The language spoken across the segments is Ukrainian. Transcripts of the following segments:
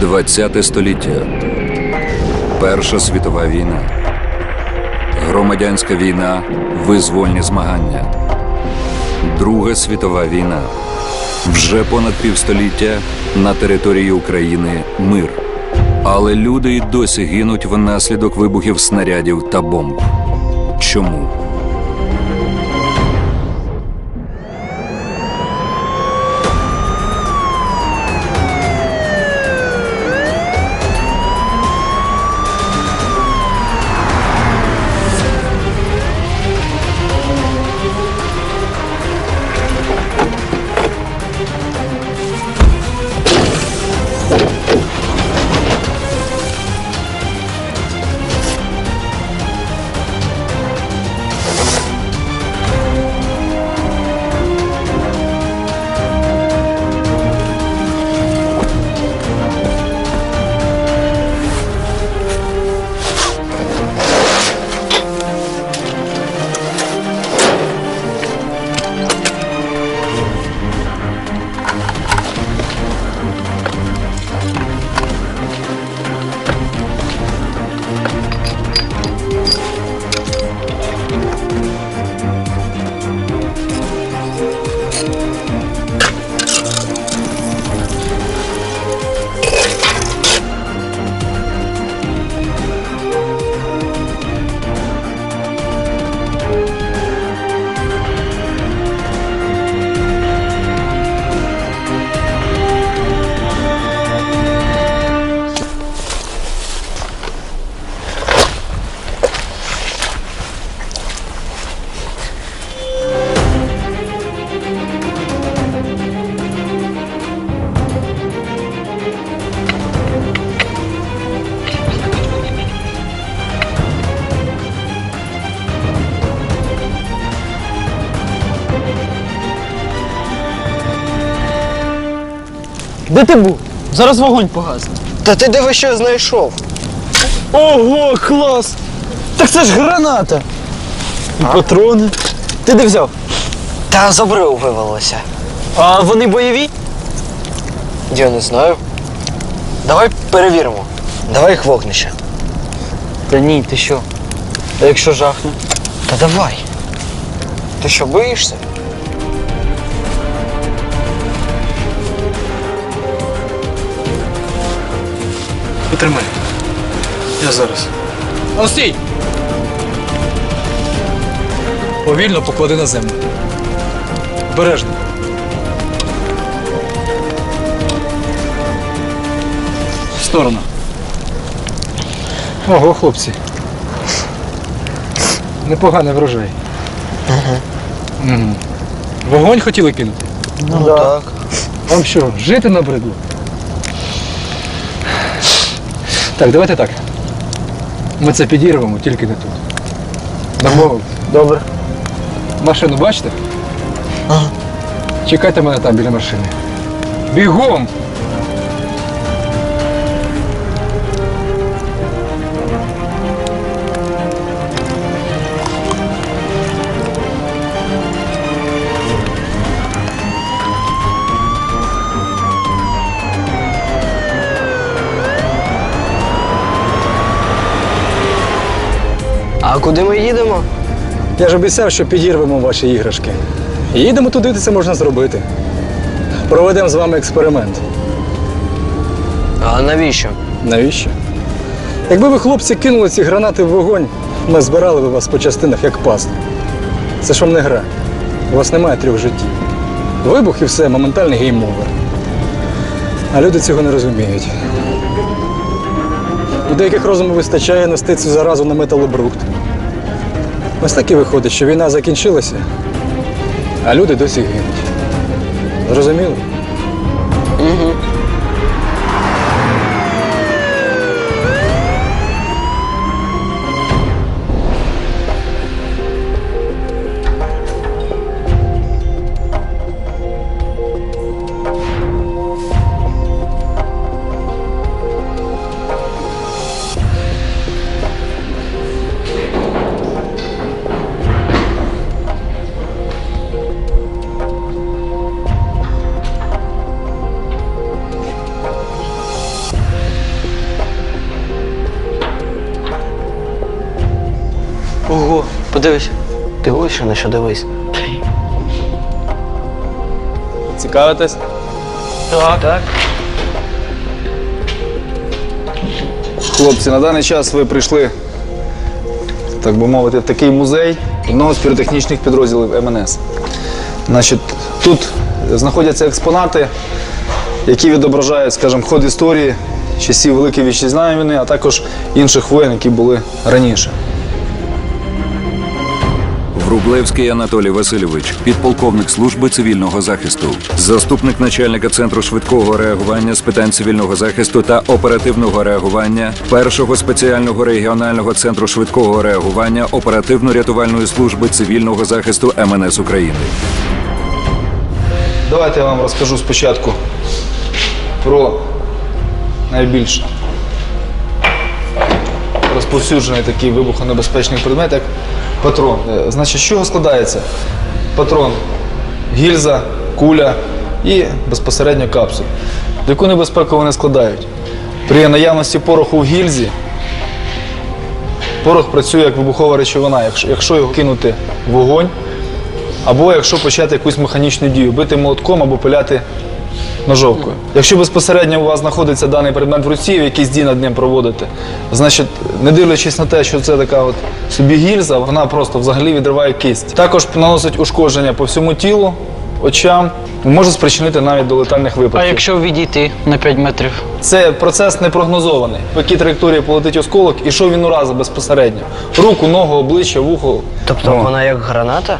ХХ століття. Перша світова війна. Громадянська війна, визвольні змагання. Друга світова війна. Вже понад півстоліття на території України мир. Але люди й досі гинуть внаслідок вибухів снарядів та бомб. Чому? Де ти був? Зараз вогонь погасне. Та ти диви, що я знайшов. Ого, клас! Так це ж граната! І патрони. Ти де взяв? Та з обриву вивелося. А вони бойові? Я не знаю. Давай перевіримо. Давай їх вогнище. Та ні, ти що? А якщо жахне? Та давай. Ти що, боїшся? Потримай. Я зараз. А стій! Повільно поклади на землю. Бережно. В сторону. Ого, хлопці. Непоганий врожай. Угу. Вогонь хотіли кинути? Ну так. Вам що, жити набридло? Так, давайте так. Ми це підірвемо, тільки не тут. Домовились? Добре. Машину бачите? Ага. Чекайте мене там біля машини. Бігом! Куди ми їдемо? Я ж обіцяв, що підірвемо ваші іграшки. Їдемо туди, де це можна зробити. Проведемо з вами експеримент. А навіщо? Навіщо? Якби ви, хлопці, кинули ці гранати в вогонь, ми збирали би вас по частинах як пасту. Це ж вам не гра. У вас немає трьох життів. Вибух і все, моментальний гейм-овер. А люди цього не розуміють. У деяких розуму вистачає нести цю заразу на металобрухт. Ось так і виходить, що війна закінчилася, а люди досі гинуть. Зрозуміло? Ого. Ти ось на що дивись. Цікавитесь? Так. Так. Хлопці, на даний час ви прийшли, так би мовити, в такий музей одного з піротехнічних підрозділів МНС. Значить, тут знаходяться експонати, які відображають, скажімо, ход історії часів Великої Вітчизняної війни, а також інших воєн, які були раніше. Врублевський Анатолій Васильович, підполковник служби цивільного захисту, заступник начальника центру швидкого реагування з питань цивільного захисту та оперативного реагування першого спеціального регіонального центру швидкого реагування оперативно-рятувальної служби цивільного захисту МНС України. Давайте я вам розкажу спочатку про найбільш розповсюджений такий вибухонебезпечний предмет, як патрон. Е, Значить, з чого складається? Патрон, гільза, куля і безпосередньо капсуль. Яку небезпеку вони складають? При наявності пороху в гільзі порох працює як вибухова речовина. Якщо, якщо його кинути в вогонь, або якщо почати якусь механічну дію, бити молотком або пиляти ножовкою. Якщо безпосередньо у вас знаходиться даний предмет в руці, якісь дії над ним проводите, значить, не дивлячись на те, що це така от собі гільза, вона просто взагалі відриває кисть. Також наносить ушкодження по всьому тілу, очам, може спричинити навіть до летальних випадків. А якщо відійти на 5 метрів? Це процес непрогнозований. По якій траєкторії полетить осколок і що він уразить безпосередньо. Руку, ногу, обличчя, вухо. Тобто Ну. вона як граната?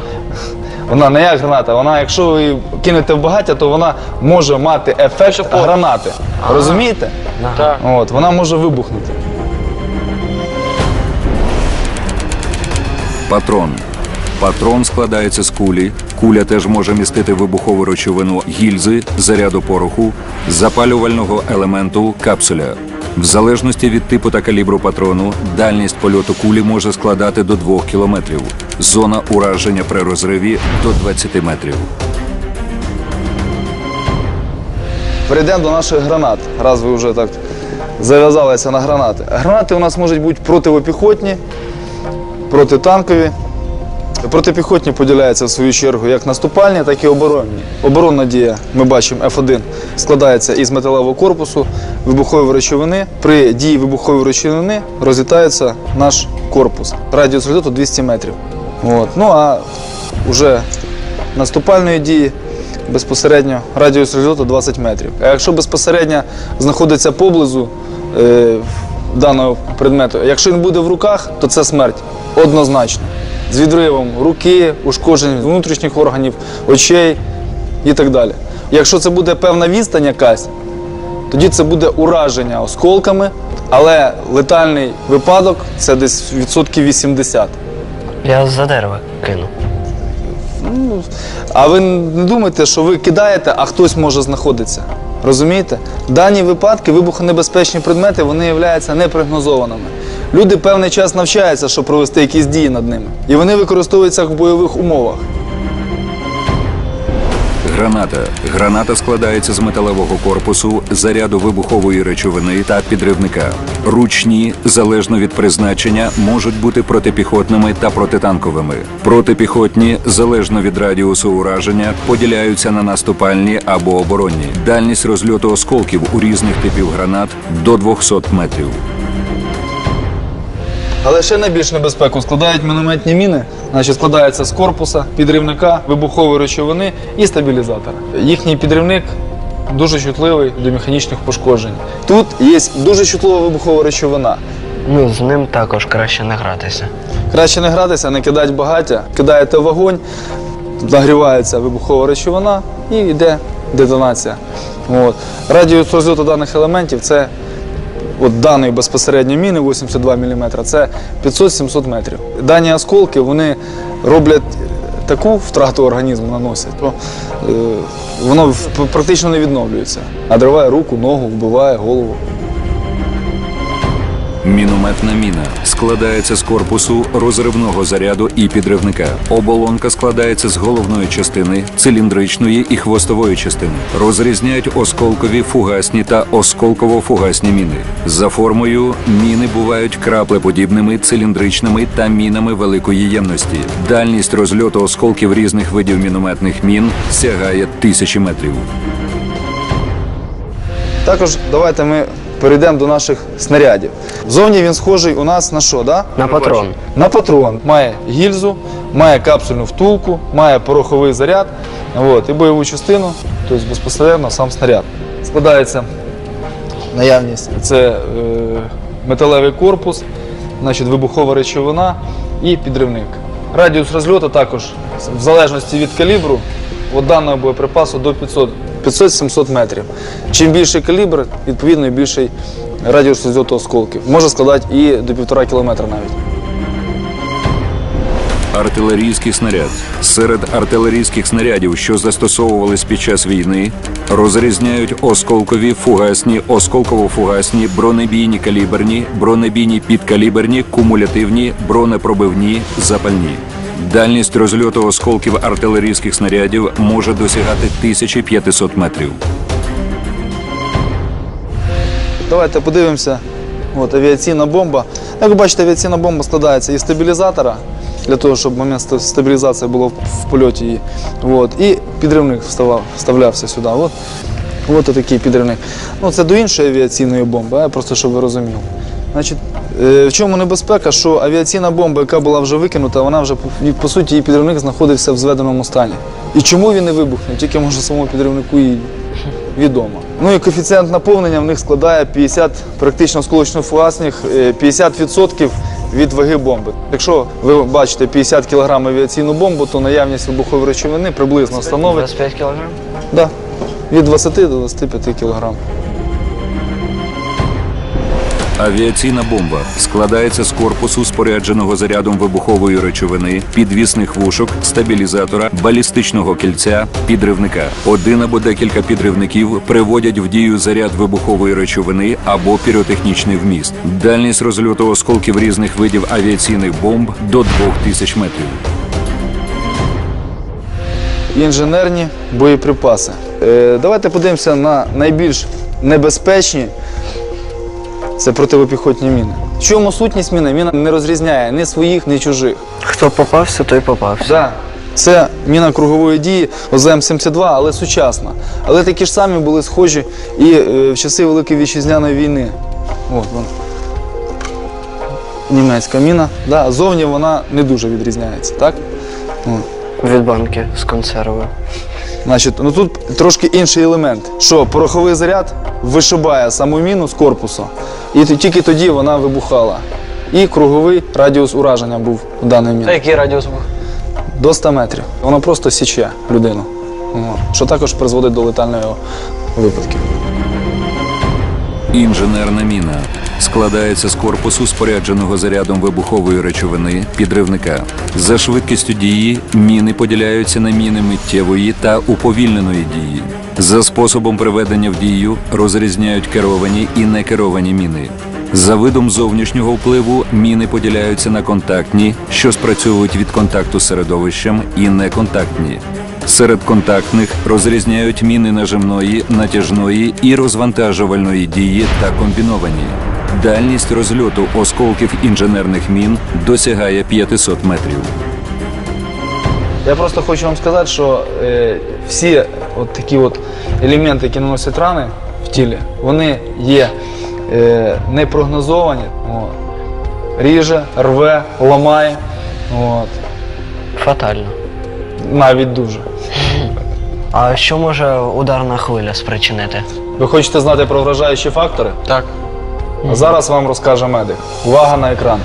Вона не як граната, вона, якщо ви її кинете в багаття, то вона може мати ефект гранати. Розумієте? Так. От, вона може вибухнути. Патрон. Патрон складається з кулі. Куля теж може містити вибухову речовину гільзи, заряду пороху, запалювального елементу капсуля. В залежності від типу та калібру патрону, дальність польоту кулі може складати до 2 кілометрів. Зона ураження при розриві до 20 метрів. Перейдемо до наших гранат, раз ви вже так зав'язалися на гранати. Гранати у нас можуть бути противопіхотні, протитанкові. Протипіхотні поділяються в свою чергу як наступальні, так і оборонні. Оборонна дія, ми бачимо, F1 складається із металевого корпусу, вибухової речовини. При дії вибухової речовини розлітається наш корпус. Радіус розльоту 200 метрів. От. Ну а вже наступальної дії безпосередньо радіус розльоту 20 метрів. А якщо безпосередньо знаходиться поблизу е, даного предмету, якщо він буде в руках, то це смерть однозначно. З відривом руки, ушкоджень внутрішніх органів, очей і так далі. Якщо це буде певна відстань якась, тоді це буде ураження осколками, але летальний випадок це десь відсотків 80. Я за дерево кину. А ви не думайте, що ви кидаєте, а хтось може знаходитися. Розумієте? Дані випадки, вибухонебезпечні предмети, вони являються непрогнозованими. Люди певний час навчаються, щоб провести якісь дії над ними. І вони використовуються в бойових умовах. Граната. Граната складається з металевого корпусу, заряду вибухової речовини та підривника. Ручні, залежно від призначення, можуть бути протипіхотними та протитанковими. Протипіхотні, залежно від радіусу ураження, поділяються на наступальні або оборонні. Дальність розльоту осколків у різних типів гранат до 200 метрів. Але ще найбільш небезпеку складають мінометні міни, значить складається з корпуса, підривника, вибухової речовини і стабілізатора. Їхній підривник дуже чутливий до механічних пошкоджень. Тут є дуже чутлива вибухова речовина. Ну, з ним також краще не гратися. Краще не гратися, не кидати багаття, кидаєте вогонь, нагрівається вибухова речовина і йде детонація. От. Радіус розльоту даних елементів це от даної безпосередньо міни 82 мм, це 500-700 метрів. Дані осколки вони роблять таку втрату організму наносять, то е, воно практично не відновлюється. Надриває руку, ногу, вбиває голову. Мінометна міна складається з корпусу розривного заряду і підривника. Оболонка складається з головної частини, циліндричної і хвостової частини. Розрізняють осколкові, фугасні та осколково-фугасні міни. За формою міни бувають краплеподібними, циліндричними та мінами великої ємності. Дальність розльоту осколків різних видів мінометних мін сягає тисячі метрів. Також давайте ми перейдемо до наших снарядів. Зовні він схожий у нас на що, да? На патрон. На патрон. Має гільзу, має капсульну втулку, має пороховий заряд от, і бойову частину, тобто безпосередньо сам снаряд. Складається наявність. Це е, металевий корпус, значить, вибухова речовина і підривник. Радіус розльоту також, в залежності від калібру, от даного боєприпасу до 500 500-700 метрів. Чим більший калібр, відповідно, і більший радіус розльоту осколків. Може складати і до півтора кілометра навіть. Артилерійський снаряд серед артилерійських снарядів, що застосовувались під час війни, розрізняють осколкові, фугасні, осколково-фугасні, бронебійні каліберні, бронебійні підкаліберні, кумулятивні, бронепробивні, запальні. Дальність розльоту осколків артилерійських снарядів може досягати 1500 метрів. Давайте подивимося. От, авіаційна бомба. Як ви бачите, авіаційна бомба складається із стабілізатора, для того, щоб момент стабілізації було в, польоті. її. От, і підривник вставав, вставлявся сюди. От, от такий підривник. Ну, це до іншої авіаційної бомби, просто щоб ви розуміли. Значить, е, в чому небезпека, що авіаційна бомба, яка була вже викинута, вона вже по, суті її підривник знаходився в зведеному стані. І чому він не вибухнув? Тільки може самому підривнику і відомо. Ну і коефіцієнт наповнення в них складає 50 практично сколочно-фугасних, е, 50% від ваги бомби. Якщо ви бачите 50 кг авіаційну бомбу, то наявність вибухової речовини приблизно становить 25 кілограм? да, від 20 до 25 кг. Авіаційна бомба складається з корпусу, спорядженого зарядом вибухової речовини, підвісних вушок, стабілізатора, балістичного кільця, підривника. Один або декілька підривників приводять в дію заряд вибухової речовини або піротехнічний вміст. Дальність розльоту осколків різних видів авіаційних бомб до 2000 метрів. інженерні боєприпаси. Е, давайте подивимося на найбільш небезпечні. Це противопіхотні міни. В чому сутність міни? Міна не розрізняє ні своїх, ні чужих. Хто попався, той попався. Да. Це міна кругової дії ОЗМ-72, але сучасна. Але такі ж самі були схожі і е, в часи Великої вітчизняної війни. От вона. Німецька міна. Да, зовні вона не дуже відрізняється, так? От. Від банки з консервою. Значить, ну тут трошки інший елемент, що пороховий заряд вишибає саму міну з корпусу, і тільки тоді вона вибухала. І круговий радіус ураження був у даної міни. який радіус був? До 100 метрів. Воно просто січе людину. Що також призводить до летального випадків. Інженерна міна складається з корпусу, спорядженого зарядом вибухової речовини, підривника. За швидкістю дії міни поділяються на міни миттєвої та уповільненої дії. За способом приведення в дію розрізняють керовані і некеровані міни. За видом зовнішнього впливу міни поділяються на контактні, що спрацьовують від контакту з середовищем, і неконтактні. Серед контактних розрізняють міни нажимної, натяжної і розвантажувальної дії та комбіновані. Дальність розльоту осколків інженерних мін досягає 500 метрів. Я просто хочу вам сказати, що е, всі от такі от елементи, які наносять рани в тілі, вони є е, непрогнозовані. От. Ріже, рве, ламає. От. Фатально. Навіть дуже. А що може ударна хвиля спричинити? Ви хочете знати про вражаючі фактори? Так. А зараз вам розкаже медик. Увага на екран.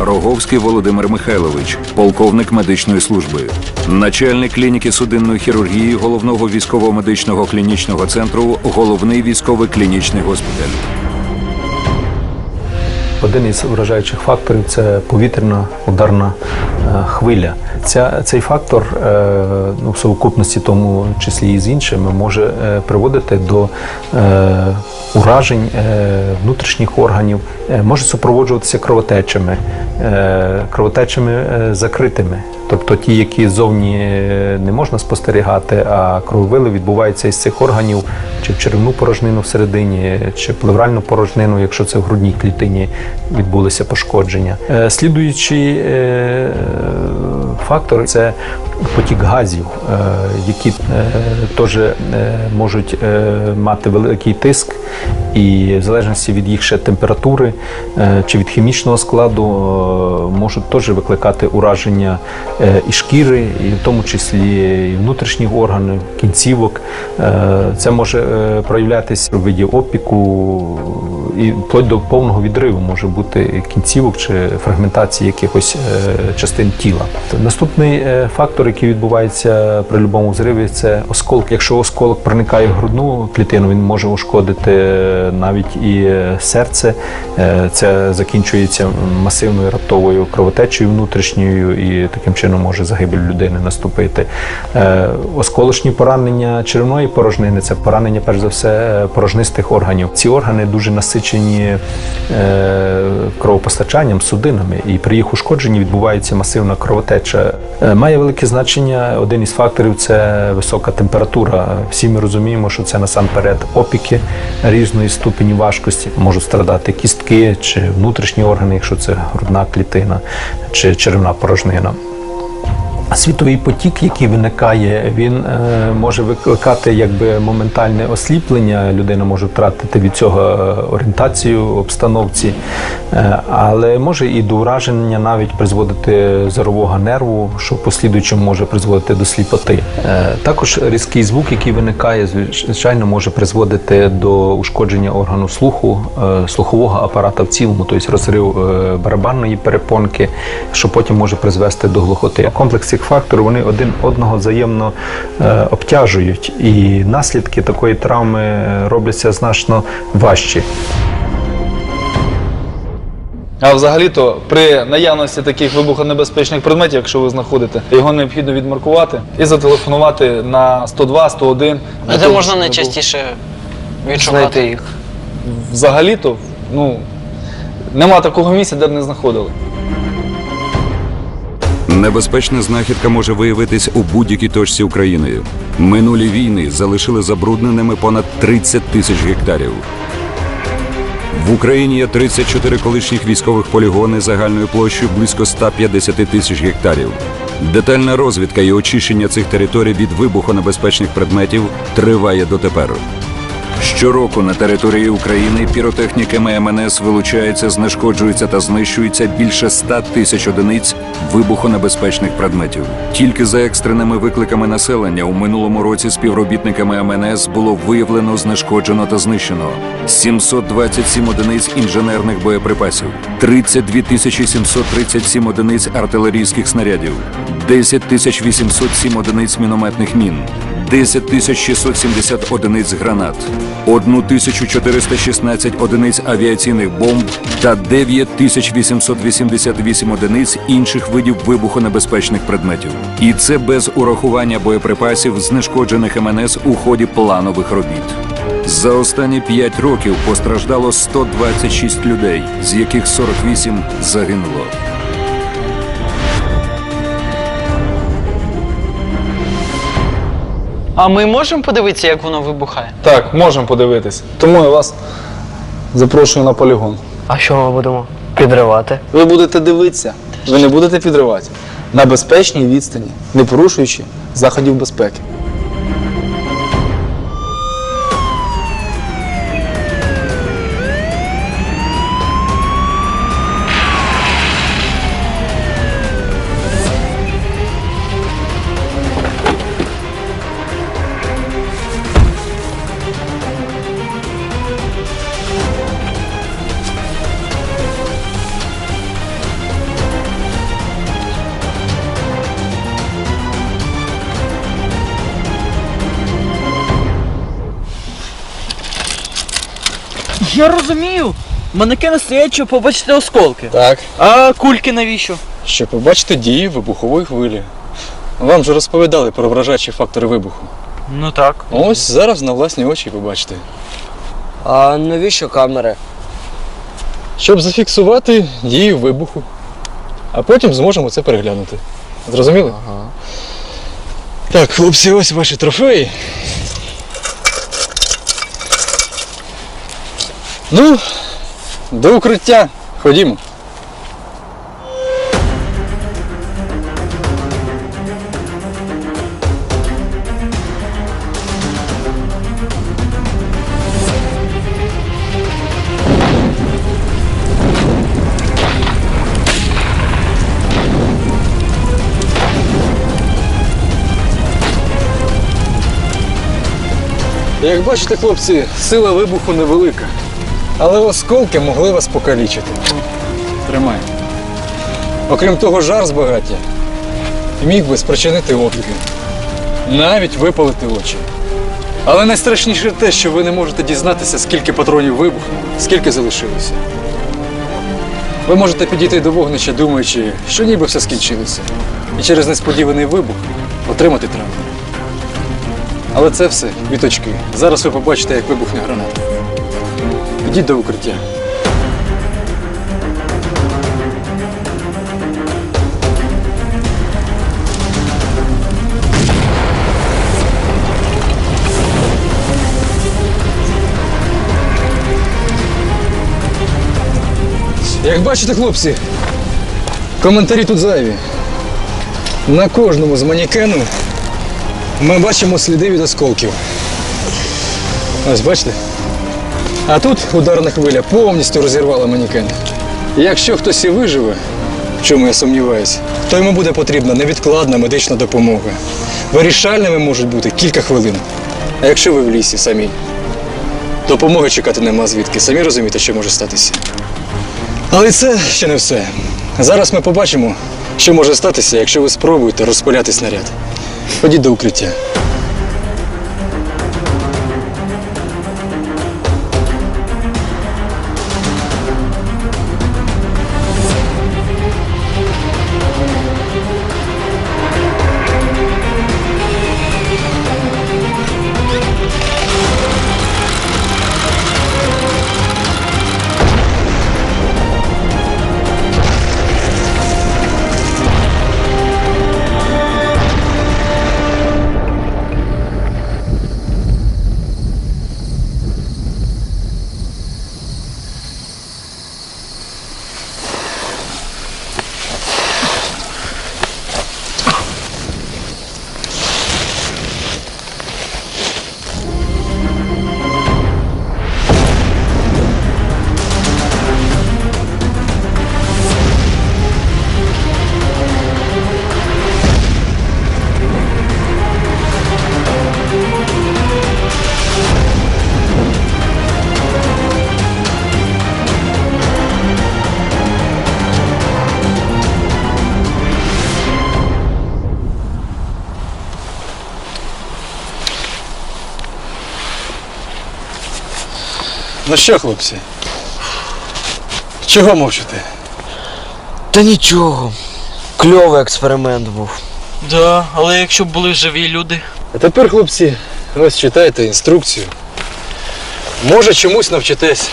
Роговський Володимир Михайлович, полковник медичної служби, начальник клініки судинної хірургії головного військово-медичного клінічного центру, головний військовий клінічний госпіталь. Один із вражаючих факторів це повітряна ударна е, хвиля. Ця, цей фактор е, ну, в совокупності, тому числі і з іншими, може е, приводити до уражень внутрішніх органів, може супроводжуватися кровотечами, кровотечами закритими. Тобто ті, які ззовні е, не можна спостерігати, а крововили відбуваються із цих органів, чи в черевну порожнину всередині, чи плевральну порожнину, якщо це в грудній клітині відбулися пошкодження. Е, Слідуючий е, фактор це потік газів, е, які е, теж е, можуть мати великий тиск, і в залежності від їх ще температури чи від хімічного складу можуть теж викликати ураження і шкіри, і в тому числі і внутрішніх органів, кінцівок. Це може проявлятися в виді опіку і вплоть до повного відриву може бути кінцівок чи фрагментації якихось частин тіла. Наступний е, фактор, який відбувається при будь-якому взриві, це осколок. Якщо осколок проникає в грудну клітину, він може ушкодити навіть і серце. Е, Це закінчується масивною раптовою кровотечею внутрішньою, і таким чином може загибель людини наступити. Е, Осколочні поранення черевної порожнини це поранення, перш за все, е, порожнистих органів. Ці органи дуже насичені кровопостачанням, судинами, і при їх ушкодженні відбувається масивна кровотеча. Має велике значення. Один із факторів це висока температура. Всі ми розуміємо, що це насамперед опіки різної ступені важкості. Можуть страдати кістки чи внутрішні органи, якщо це грудна клітина чи черевна порожнина. Світовий потік, який виникає, він е, може викликати якби моментальне осліплення. Людина може втратити від цього е, орієнтацію обстановці, е, але може і до ураження навіть призводити зорового нерву, що в послідуючому може призводити до сліпоти. Також різкий звук, який виникає, звичайно, може призводити до ушкодження органу слуху, слухового апарата в цілому, тобто розрив барабанної перепонки, що потім може призвести до глухоти. Комплекс цих факторів вони один одного взаємно е, обтяжують, і наслідки такої травми е, робляться значно важчі. А взагалі-то при наявності таких вибухонебезпечних предметів, якщо ви знаходите, його необхідно відмаркувати і зателефонувати на 102, 101. А де можна найчастіше відшукати їх? Взагалі-то, ну, нема такого місця, де б не знаходили. Небезпечна знахідка може виявитись у будь-якій точці України. Минулі війни залишили забрудненими понад 30 тисяч гектарів. В Україні є 34 колишніх військових полігони загальною площею близько 150 тисяч гектарів. Детальна розвідка і очищення цих територій від вибухонебезпечних предметів триває дотепер. Щороку на території України піротехніками МНС вилучається, знешкоджується та знищується більше 100 тисяч одиниць вибухонебезпечних предметів. Тільки за екстреними викликами населення у минулому році співробітниками МНС було виявлено, знешкоджено та знищено 727 одиниць інженерних боєприпасів, 32 тисячі 737 одиниць артилерійських снарядів, 10 тисяч 807 одиниць мінометних мін. 10 тисяч 670 одиниць гранат, 1 тисячу 416 одиниць авіаційних бомб та 9 тисяч 888 одиниць інших видів вибухонебезпечних предметів. І це без урахування боєприпасів, знешкоджених МНС у ході планових робіт. За останні 5 років постраждало 126 людей, з яких 48 загинуло. А ми можемо подивитися, як воно вибухає? Так, можемо подивитись. Тому я вас запрошую на полігон. А що ми будемо підривати? Ви будете дивитися, ви не будете підривати. На безпечній відстані, не порушуючи заходів безпеки. Я розумію. Манекени стоять, щоб побачити осколки. Так. А кульки навіщо? Щоб побачити дії вибухової хвилі. Вам же розповідали про вражаючі фактори вибуху. Ну так. Ось зараз на власні очі побачите. А навіщо камери? Щоб зафіксувати дію вибуху. А потім зможемо це переглянути. Зрозуміли? Ага. Так, хлопці, ось ваші трофеї. Ну, до укриття. Ходімо. Як бачите, хлопці, сила вибуху невелика. Але осколки могли вас покалічити. Тримай. Окрім того, жар з багаття міг би спричинити опіки. Навіть випалити очі. Але найстрашніше те, що ви не можете дізнатися, скільки патронів вибухнуло, скільки залишилося. Ви можете підійти до вогнища, думаючи, що ніби все скінчилося. І через несподіваний вибух отримати травму. Але це все квіточки. Зараз ви побачите, як вибухне граната. Ідіть до укриття. Як бачите, хлопці, коментарі тут зайві. На кожному з манікену ми бачимо сліди від осколків. Ось бачите? А тут ударна хвиля повністю розірвала манекен. І Якщо хтось і виживе, в чому я сумніваюся, то йому буде потрібна невідкладна медична допомога. Вирішальними можуть бути кілька хвилин. А якщо ви в лісі самі, допомоги чекати нема звідки. Самі розумієте, що може статися. Але це ще не все. Зараз ми побачимо, що може статися, якщо ви спробуєте розпиляти снаряд. Ходіть до укриття. Ну що, хлопці? Чого мовчите? Та нічого. Кльовий експеримент був. Да, але якщо б були живі люди. А тепер, хлопці, ось читайте інструкцію. Може, чомусь навчитесь.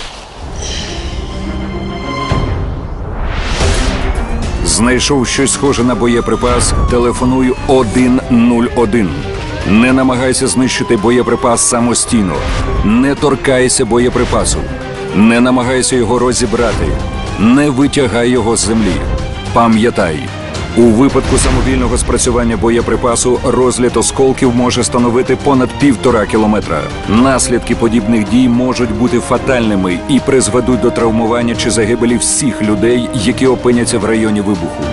Знайшов щось схоже на боєприпас, телефонуй 101. Не намагайся знищити боєприпас самостійно. Не торкайся боєприпасу. Не намагайся його розібрати. Не витягай його з землі. Пам'ятай, у випадку самовільного спрацювання боєприпасу розліт осколків може становити понад півтора кілометра. Наслідки подібних дій можуть бути фатальними і призведуть до травмування чи загибелі всіх людей, які опиняться в районі вибуху.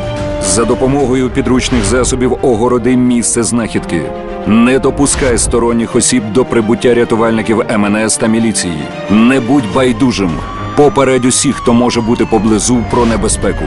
За допомогою підручних засобів огороди місце знахідки. Не допускай сторонніх осіб до прибуття рятувальників МНС та міліції. Не будь байдужим. Попередь усіх, хто може бути поблизу про небезпеку.